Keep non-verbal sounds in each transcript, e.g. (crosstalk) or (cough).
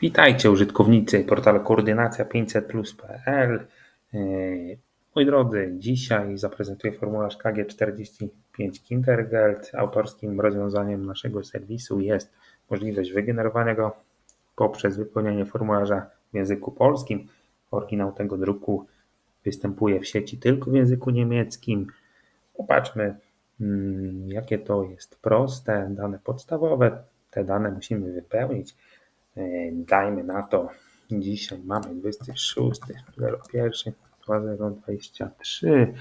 Witajcie użytkownicy portalu koordynacja 500plus.pl. E, moi drodzy, dzisiaj zaprezentuję formularz KG45 Kindergeld. Autorskim rozwiązaniem naszego serwisu jest możliwość wygenerowania go poprzez wypełnianie formularza w języku polskim. Oryginał tego druku występuje w sieci tylko w języku niemieckim. Popatrzmy, mm, jakie to jest proste. Dane podstawowe, te dane musimy wypełnić dajmy na to, dzisiaj mamy 26, 01, 2023.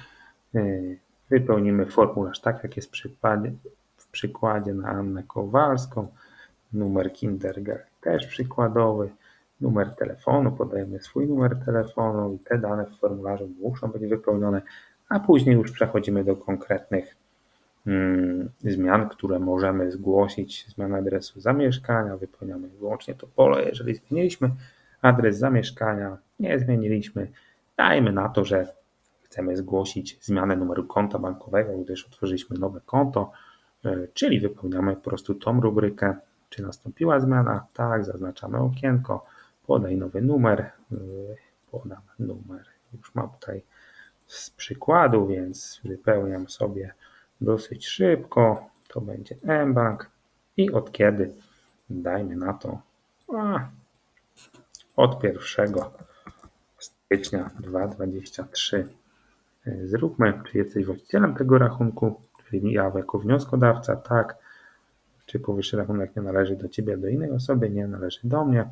Wypełnimy formularz tak, jak jest w przykładzie, na Annę Kowalską. Numer Kindergarten też przykładowy. Numer telefonu, podajemy swój numer telefonu i te dane w formularzu muszą być wypełnione, a później już przechodzimy do konkretnych zmian, które możemy zgłosić, zmian adresu zamieszkania, wypełniamy wyłącznie to pole, jeżeli zmieniliśmy adres zamieszkania, nie zmieniliśmy, dajmy na to, że chcemy zgłosić zmianę numeru konta bankowego, gdyż otworzyliśmy nowe konto, e, czyli wypełniamy po prostu tą rubrykę, czy nastąpiła zmiana, tak, zaznaczamy okienko, podaj nowy numer, e, podam numer, już mam tutaj z przykładu, więc wypełniam sobie dosyć szybko. To będzie mBank i od kiedy? Dajmy na to a, od 1 stycznia 2023. Zróbmy, czy jesteś właścicielem tego rachunku, czyli ja jako wnioskodawca, tak, czy powyższy rachunek nie należy do Ciebie, do innej osoby, nie należy do mnie.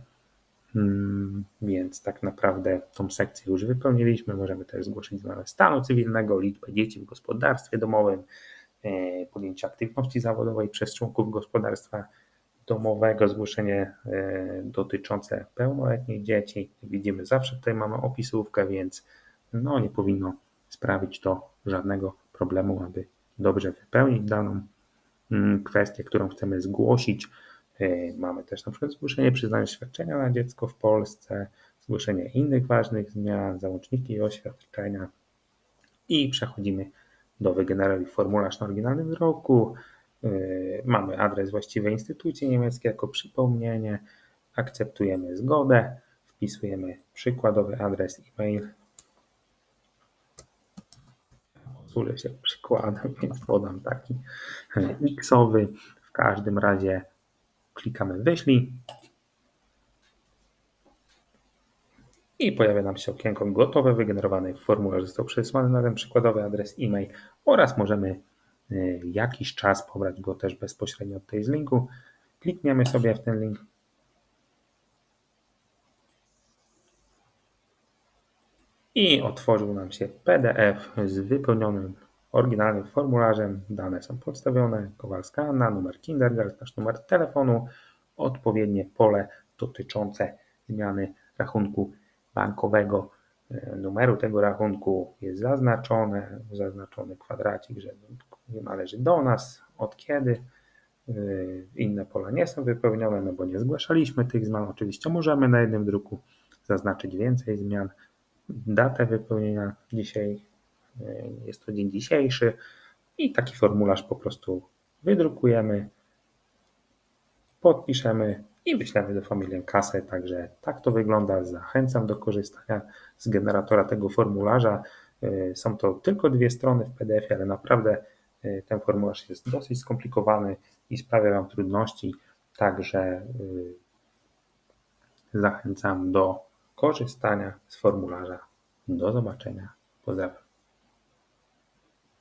Hmm, więc tak naprawdę tą sekcję już wypełniliśmy. Możemy też zgłosić zmianę stanu cywilnego, liczbę dzieci w gospodarstwie domowym, podjęcie aktywności zawodowej przez członków gospodarstwa domowego, zgłoszenie e, dotyczące pełnoletnich dzieci. Widzimy, zawsze tutaj mamy opisówkę, więc no, nie powinno sprawić to żadnego problemu, aby dobrze wypełnić daną mm, kwestię, którą chcemy zgłosić. E, mamy też na przykład zgłoszenie przyznania świadczenia na dziecko w Polsce, zgłoszenie innych ważnych zmian, załączniki i oświadczenia i przechodzimy do wygeneruj formularz na oryginalnym wyroku. Yy, mamy adres właściwej instytucji niemieckiej jako przypomnienie. Akceptujemy zgodę. Wpisujemy przykładowy adres e-mail. Posłużę się przykładem, (laughs) więc podam taki xowy. W każdym razie klikamy wyślij. I pojawia nam się okienko gotowe, wygenerowany formularz został przesłany na ten przykładowy adres e-mail oraz możemy e, jakiś czas pobrać go też bezpośrednio od tej z linku. Klikniemy sobie w ten link. I otworzył nam się PDF z wypełnionym oryginalnym formularzem. Dane są podstawione. Kowalska Anna, numer Kindergarten, nasz numer telefonu, odpowiednie pole dotyczące zmiany rachunku bankowego e, numeru tego rachunku jest zaznaczone, zaznaczony kwadracik, że należy do nas, od kiedy. E, inne pola nie są wypełnione, no bo nie zgłaszaliśmy tych zmian. Oczywiście możemy na jednym druku zaznaczyć więcej zmian. Datę wypełnienia dzisiaj e, jest to dzień dzisiejszy i taki formularz po prostu wydrukujemy, podpiszemy i wyślemy do Familię kasę. Także tak to wygląda. Zachęcam do korzystania z generatora tego formularza. E, są to tylko dwie strony w PDF, ale naprawdę e, ten formularz jest dosyć skomplikowany i sprawia Wam trudności. Także e, zachęcam do korzystania z formularza. Do zobaczenia. Pozdrawiam.